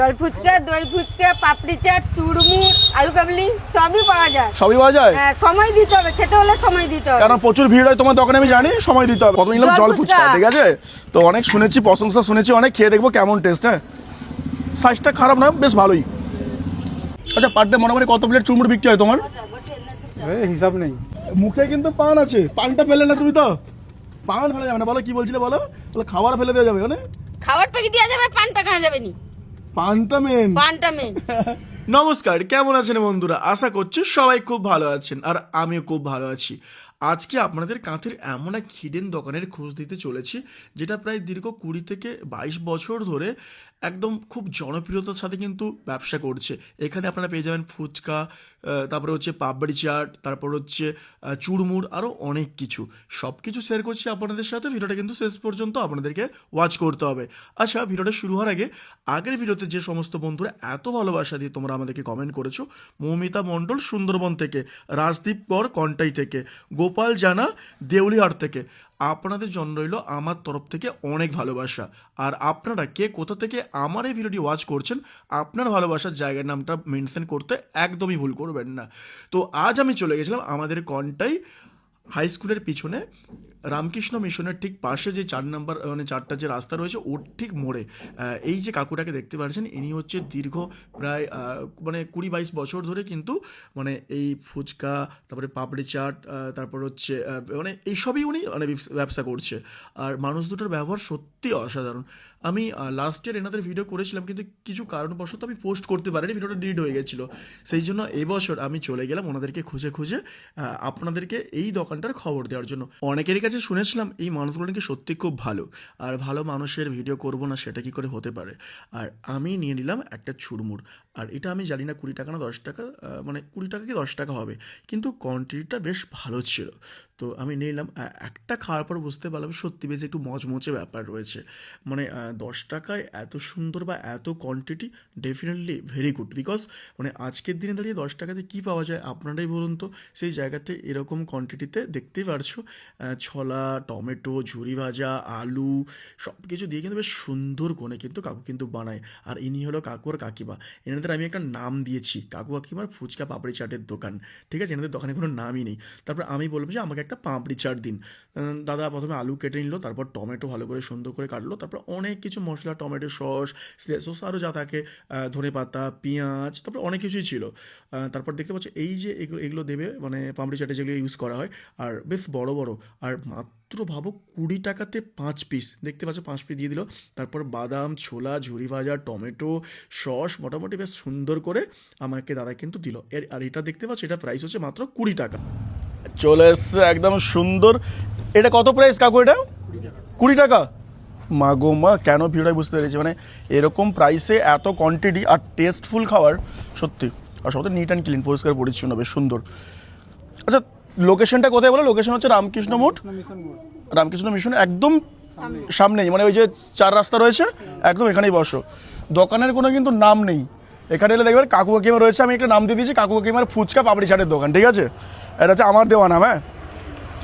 জল ফুচকা দই ফুচকা পাপড়ি চাট চুড়মুড় আলু কাবলি সবই পাওয়া যায়। সবই পাওয়া যায়? হ্যাঁ, সময় দিতে হবে খেতে হলে সময় দিতে হবে। কারণ প্রচুর ভিড় হয় তোমার দোকানে আমি জানি সময় দিতে হবে। কত নিলাম জল ফুচকা। ঠিক আছে? তো অনেক শুনেছি প্রশংসা শুনেছি অনেক খেয়ে দেখব কেমন টেস্ট হ্যাঁ? সাইজটা খারাপ না বেশ ভালোই। আচ্ছা পার ডে মোটামুটি কত প্লেট চুরমুড় বিক্রি হয় তোমার? হিসাব নেই। মুখে কিন্তু পান আছে। পানটা ফেলে না তুমি তো? পান ফেলে যাবে না বলো কি বলছিলে বলো? বলো খাবার ফেলে দেওয়া যাবে মানে? খাবার প্যাকে দেওয়া যাবে? পানটা খাওয়া যাবে নি। পানটা মেন পানটা নমস্কার কেমন আছেন বন্ধুরা? আশা করছি সবাই খুব ভালো আছেন আর আমিও খুব ভালো আছি। আজকে আপনাদের কাঁথের এমন এক হিডেন দোকানের খোঁজ দিতে চলেছি, যেটা প্রায় দীর্ঘ কুড়ি থেকে বাইশ বছর ধরে একদম খুব জনপ্রিয়তার সাথে কিন্তু ব্যবসা করছে। এখানে আপনারা পেয়ে যাবেন ফুচকা তারপরে হচ্ছে পাপড়ি চাট, তারপর হচ্ছে চুরমুর আরও অনেক কিছু। সব কিছু শেয়ার করছি আপনাদের সাথে, ভিডিওটা কিন্তু শেষ পর্যন্ত আপনাদেরকে ওয়াচ করতে হবে। আচ্ছা ভিডিওটা শুরু হওয়ার আগে, আগের ভিডিওতে যে সমস্ত বন্ধুরা এত ভালোবাসা দিয়ে তোমরা আমাদেরকে কমেন্ট করেছ, মৌমিতা মণ্ডল সুন্দরবন থেকে, রাজদীপ কর কন্টাই থেকে গোপাল জানা দেউলিহাট থেকে। আপনাদের জন্য রইল আমার তরফ থেকে অনেক ভালোবাসা। আর আপনারা কে কোথা থেকে আমার এই ভিডিওটি ওয়াচ করছেন, আপনার ভালোবাসার জায়গার নামটা মেনশন করতে একদমই ভুল করবেন না। তো আজ আমি চলে গেছিলাম আমাদের কন্টাই হাই স্কুলের পিছনে রামকৃষ্ণ মিশনের ঠিক পাশে যে চার নাম্বার মানে চারটা যে রাস্তা রয়েছে, ওর ঠিক মোড়ে এই যে কাকুটাকে দেখতে পাচ্ছেন, ইনি হচ্ছে দীর্ঘ প্রায় মানে কুড়ি বাইশ বছর ধরে কিন্তু মানে এই ফুচকা, তারপরে পাপড়ি চাট তারপর হচ্ছে মানে এইসবই উনি মানে ব্যবসা করছে। আর মানুষ দুটোর ব্যবহার সত্যি অসাধারণ। আমি লাস্ট ইয়ার এনাদের ভিডিও করেছিলাম, কিন্তু কিছু কারণবশত আমি পোস্ট করতে পারিনি ভিডিওটা ডিলিট হয়ে গেছিল। সেই জন্য এবছর আমি চলে গেলাম ওনাদেরকে খুঁজে খুঁজে আপনাদেরকে এই দোকানটার খবর দেওয়ার জন্য। অনেকেরই কাছে শুনেছিলাম, এই মানুষগুলো নাকি সত্যি খুব ভালো। আর ভালো মানুষের ভিডিও করব না, সেটা কি করে হতে পারে? আর আমি নিয়ে নিলাম একটা ছুড়মুড় আর এটা আমি জানি না কুড়ি টাকা না দশ টাকা মানে কুড়ি টাকা কি দশ টাকা হবে। কিন্তু কোয়ান্টিটিটা বেশ ভালো ছিল। তো আমি নিলাম একটা খাওয়ার পর বুঝতে পারলাম সত্যি বেশ একটু মচমচে ব্যাপার রয়েছে। মানে দশ টাকায় এত সুন্দর বা এত quantity definitely very good because মানে আজকের দিনে দাঁড়িয়ে দশ টাকাতে কী পাওয়া যায় আপনারাই বলুন তো। সেই জায়গাতে এরকম কোয়ান্টিটিতে দেখতেই পারছ ছোলা, টমেটো, ঝুরি ভাজা, আলু সব কিছু দিয়ে কিন্তু বেশ সুন্দর কোণে কিন্তু কাকু কিন্তু বানায়। আর ইনি হলো কাকু আর কাকিমা। এনাদের আমি একটা নাম দিয়েছি। কাকু কাকিমার ফুচকা পাপড়ি চাটের দোকান। ঠিক আছে? এনাদের দোকানে কোনো নামই নেই। তারপর আমি বলব যে, আমাকে একটা পাপড়ি চাট দিন। দাদা প্রথমে আলু কেটে নিল, তারপর টমেটো ভালো করে সুন্দর করে কাটলো, তারপর অনেক কিছু মশলা, টমেটো সস সস আরও যা থাকে ধনে পাতা, পেঁয়াজ, তারপর অনেক কিছুই ছিল। তারপর দেখতে পাচ্ছ, এই যে এগুলো এগুলো দেবে মানে পাপড়ি চাটে যেগুলো ইউজ করা হয়, আর বেশ বড় বড়, আর মাত্র ভাবো কুড়ি টাকাতে পাঁচ পিস দেখতে পাচ্ছ, পাঁচ পিস দিয়ে দিল। তারপর বাদাম, ছোলা, ঝুরি ভাজা, টমেটো, সস, মোটামুটি বেশ সুন্দর করে আমাকে দাদা কিন্তু দিল। এর, আর এটা দেখতে পাচ্ছ, এটা প্রাইস হচ্ছে মাত্র কুড়ি টাকা। চলে এসছে একদম সুন্দর। এটা কত প্রাইস কাকু এটা? কুড়ি টাকা। মা গো মা, কেন ভিড় বুঝতে পেরেছি। মানে এরকম প্রাইসে এত কোয়ান্টিটি আর টেস্টফুল খাবার, সত্যি। আর সত্যি নিট অ্যান্ড ক্লিন পরিষ্কার, পরিচ্ছন্ন, বেশ সুন্দর। আচ্ছা লোকেশনটা কোথায় বলো? লোকেশন হচ্ছে রামকৃষ্ণ মোড়। রামকৃষ্ণ মিশন একদম সামনেই। মানে ওই যে চার রাস্তা রয়েছে একদম এখানেই বসো। দোকানের কোনো কিন্তু নাম নেই। এখানে এলে দেখবেন কাকু কাকিমা রয়েছে আমি একটা নাম দিয়ে দিয়েছি কাকু কাকিমার ফুচকা পাপড়ি চাটের দোকান ঠিক আছে? এটা হচ্ছে আমার দেওয়া নাম হ্যাঁ?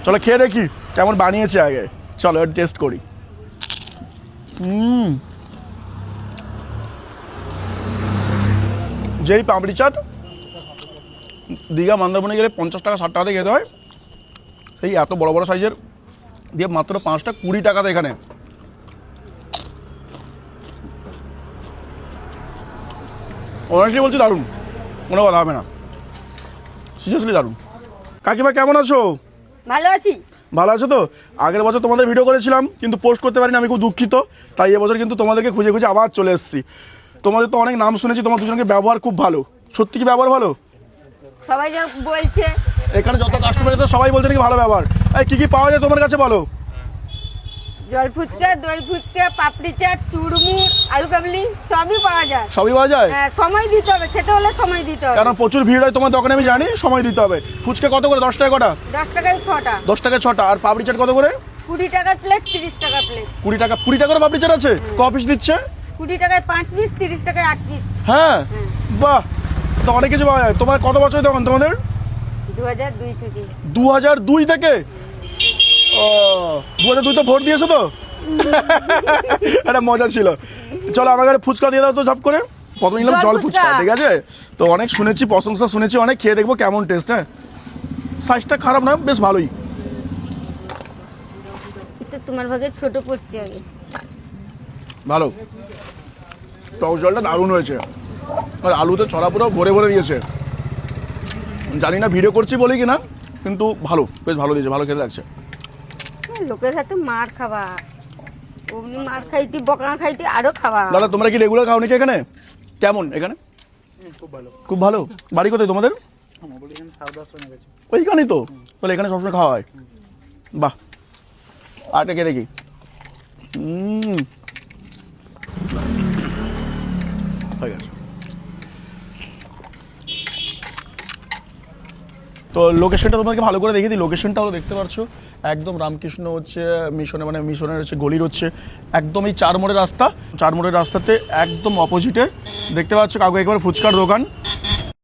চলো খেয়ে দেখি কেমন বানিয়েছে আগে। চলো এটা টেস্ট করি। হুম। যেই পাপড়ি চাট দীঘা মন্দারমণি গেলে পঞ্চাশ টাকা ষাট টাকাতে খেতে হয়। সেই এত বড় বড় সাইজের দিয়ে মাত্র পাঁচটা কুড়ি টাকাতে এখানে। অনেস্টলি বলছি দারুণ কোনো কথা হবে না। সিরিয়াসলি দারুণ। কাকিমা কেমন আছো? ভালো আছি। ভালো আছো তো? আগের বছর তোমাদের ভিডিও করেছিলাম কিন্তু পোস্ট করতে পারিনি আমি খুব দুঃখিত। তাই এবছর কিন্তু তোমাদেরকে খুঁজে খুঁজে আবার চলে এসেছি। তোমাদের তো অনেক নাম শুনেছি তোমার দুজনকে ব্যবহার খুব ভালো। সত্যি কি ব্যবহার ভালো? সবাই যে বলছে। এখানে যত কাস্টমার আছে সবাই বলছে নাকি ভালো ব্যবহার। এই কী কী পাওয়া যায় তোমার কাছে বলো? জল ফুচকা দই ফুচকা পাপড়ি চাট চুড়মুড় আলু কাবলি সবই পাওয়া যায়। সবই পাওয়া যায়? হ্যাঁ, সময় দিতে হবে খেতে হলে সময় দিতে হবে। কারণ প্রচুর ভিড় হয় তোমার দোকানে আমি জানি সময় দিতে হবে। ফুচকা কত করে? দশ টাকা কটা? দশ টাকায় ছটা। দশ টাকা ছটা। আর পাপড়ি চাট কত করে? কুড়ি টাকার প্লেট তিরিশ টাকা প্লেট কুড়ি টাকা কুড়ি টাকার পাপড়ি চাট আছে? ক পিস দিচ্ছে? কুড়ি টাকায় পাঁচ পিস তিরিশ টাকায় আট পিস হ্যাঁ? বাহ! তো অনেক কিছু পাওয়া যায়। তোমার কত বছর তখন তোমাদের? দু হাজার দুই থেকে? ও দু হাজার দুই তো ভোট দিয়েছ তো? একটা মজা ছিল। চলো আমাকে একটা ফুচকা দিয়ে দাও তো ঝপ করে। প্রথমে নিলাম জল ফুচকা। ঠিক আছে? তো অনেক শুনেছি প্রশংসা শুনেছি অনেক খেয়ে দেখব কেমন টেস্ট হ্যাঁ? সাইজটা খারাপ নয় বেশ ভালোই। তোমার ভাগে ছোট পড়ছে আগে ভালো। টক জলটা দারুণ হয়েছে। আর আলুতে ছড়া পুরো ভরে ভরে দিয়েছে। জানি না ভিডিও করছি বলি কিনা কিন্তু ভালো বেশ ভালো দিয়েছে ভালো খেতে লাগছে। হ্যাঁ, লোকের হাতে মার খাবা অমনি মার খাইতি বকা খাইতি আরও খাবা দাদা তোমরা কি রেগুলার খাও নাকি এখানে? কেমন এখানে? খুব ভালো। খুব ভালো? বাড়ি কোথায় তোমাদের? আমার বলি এখানে সাউথ আশ্রমে গেছে। ওইখানেই তো? তাহলে এখানে সবসময় খাওয়া হয়। বাহ। আরেকটা কে দেখি। হয়ে গেছে। তো লোকেশনটা তোমাকে ভালো করে দেখিয়ে দিই। লোকেশনটা হলো দেখতে পাচ্ছ, একদম রামকৃষ্ণ হচ্ছে মিশনে মানে মিশনের হচ্ছে গলির হচ্ছে একদম এই চার মোড়ের রাস্তা। চার মোড়ের রাস্তাতে একদম অপোজিটে দেখতে পাচ্ছ কাউকে একবার ফুচকার দোকান।